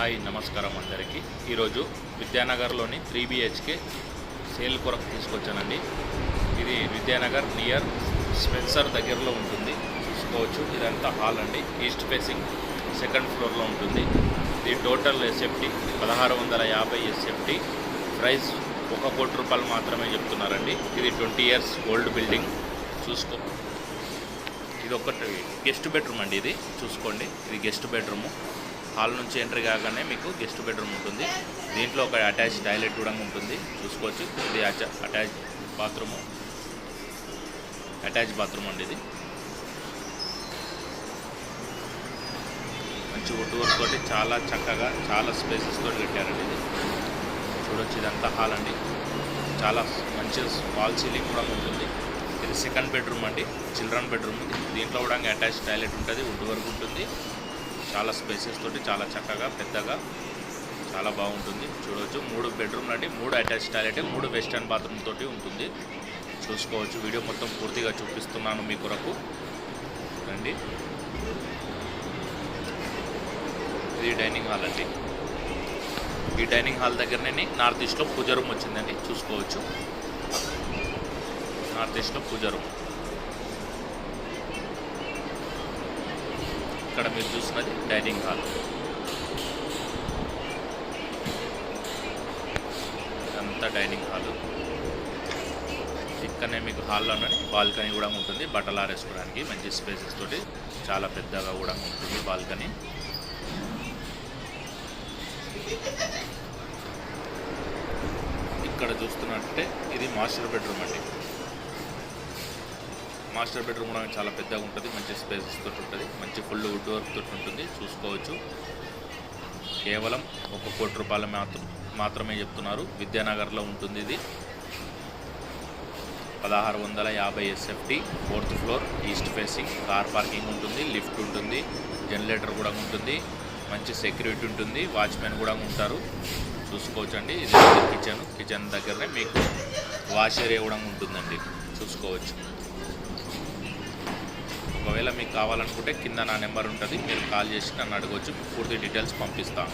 Hi నమస్కారం అందరికీ. ఈరోజు విద్యానగర్లోని త్రీ బిహెచ్కే సేల్ కొరకు తీసుకొచ్చానండి. ఇది విద్యానగర్ నియర్ స్పెన్సర్ దగ్గరలో ఉంటుంది. చూసుకోవచ్చు ఇదంతా హాల్ అండి. ఈస్ట్ ఫేసింగ్ సెకండ్ ఫ్లోర్లో ఉంటుంది. ఇది టోటల్ ఎస్ఎఫ్టీ పదహారు వందల యాభై ఎస్ఎఫ్టీ. ప్రైస్ ఒక కోటి రూపాయలు మాత్రమే చెప్తున్నారండి. ఇది ట్వంటీ ఇయర్స్ ఓల్డ్ బిల్డింగ్. చూసుకో. ఇది ఒకటి గెస్ట్ బెడ్రూమ్ అండి ఇది. చూసుకోండి. ఇది గెస్ట్ బెడ్రూమ్. హాల్ నుంచి ఎంట్రీ కాగానే మీకు గెస్ట్ బెడ్రూమ్ ఉంటుంది. దీంట్లో ఒక అటాచ్ టాయిలెట్ కూడా ఉంటుంది. చూసుకోవచ్చు. ఇది అటాచ్ బాత్రూము. అటాచ్ బాత్రూమ్ అండి ఇది. మంచి వుడ్ వర్క్ తోటి చాలా చక్కగా చాలా స్పేసెస్ తోటి కట్టారండి ఇది. చూడొచ్చు ఇదంతా హాల్ అండి. చాలా మంచి వాల్ సీలింగ్ కూడా ఉంటుంది. ఇది సెకండ్ బెడ్రూమ్ అండి. Children bedroom. దీంట్లో కూడా అటాచ్ టాయిలెట్ ఉంటుంది. వుడ్ వర్క్ ఉంటుంది. చాలా స్పేసెస్ తోటి చాలా చక్కగా పెద్దగా చాలా బాగుంటుంది. చూడవచ్చు మూడు బెడ్రూమ్ అండి. మూడు అటాచ్ టాయిలెట్ మూడు వెస్టర్న్ బాత్రూమ్ తోటి ఉంటుంది. చూసుకోవచ్చు. వీడియో మొత్తం పూర్తిగా చూపిస్తున్నాను మీ కొరకు. రండి. ఇది డైనింగ్ హాల్ అండి. ఈ డైనింగ్ హాల్ దగ్గరనే నార్త్ ఈస్ట్లో పూజ రూమ్ వచ్చిందండి. చూసుకోవచ్చు. నార్త్ ఈస్ట్లో పూజ రూమ్ ఇక్కడ మీరు చూస్తున్నది డైనింగ్ హాల్. ఇదంతా డైనింగ్ హాల్. ఇక్కడనే మీకు హాల్లోనే బాల్కనీ కూడా ఉంటుంది. బట్టలు ఆరేసుకోవడానికి మంచి స్పేసెస్ తోటి చాలా పెద్దగా కూడా ఉంటుంది బాల్కనీ. ఇక్కడ చూస్తున్నట్టే ఇది మాస్టర్ బెడ్రూమ్ అండి. మాస్టర్ బెడ్రూమ్ కూడా చాలా పెద్దగా ఉంటుంది. మంచి స్పేసెస్ తోటి ఉంటుంది. మంచి ఫుల్ వుడ్ వర్క్ తోటి ఉంటుంది. చూసుకోవచ్చు. కేవలం ఒక కోటి రూపాయలు మాత్రం మాత్రమే చెప్తున్నారు. విద్యానగర్లో ఉంటుంది ఇది. పదహారు వందల యాభై SFT fourth floor east facing car parking ఉంటుంది లిఫ్ట్ ఉంటుంది జనరేటర్ కూడా ఉంటుంది మంచి సెక్యూరిటీ ఉంటుంది వాచ్మెన్ కూడా ఉంటారు. చూసుకోవచ్చండి. ఇది కిచెన్ కిచెన్ దగ్గరనే మీకు వాష్ ఏరియా కూడా ఉంటుందండి. చూసుకోవచ్చు. ఒకవేళ మీకు కావాలనుకుంటే కింద నా నెంబర్ ఉంటుంది మీరు కాల్ చేసి నన్ను అడగవచ్చు పూర్తి డీటెయిల్స్ పంపిస్తాను.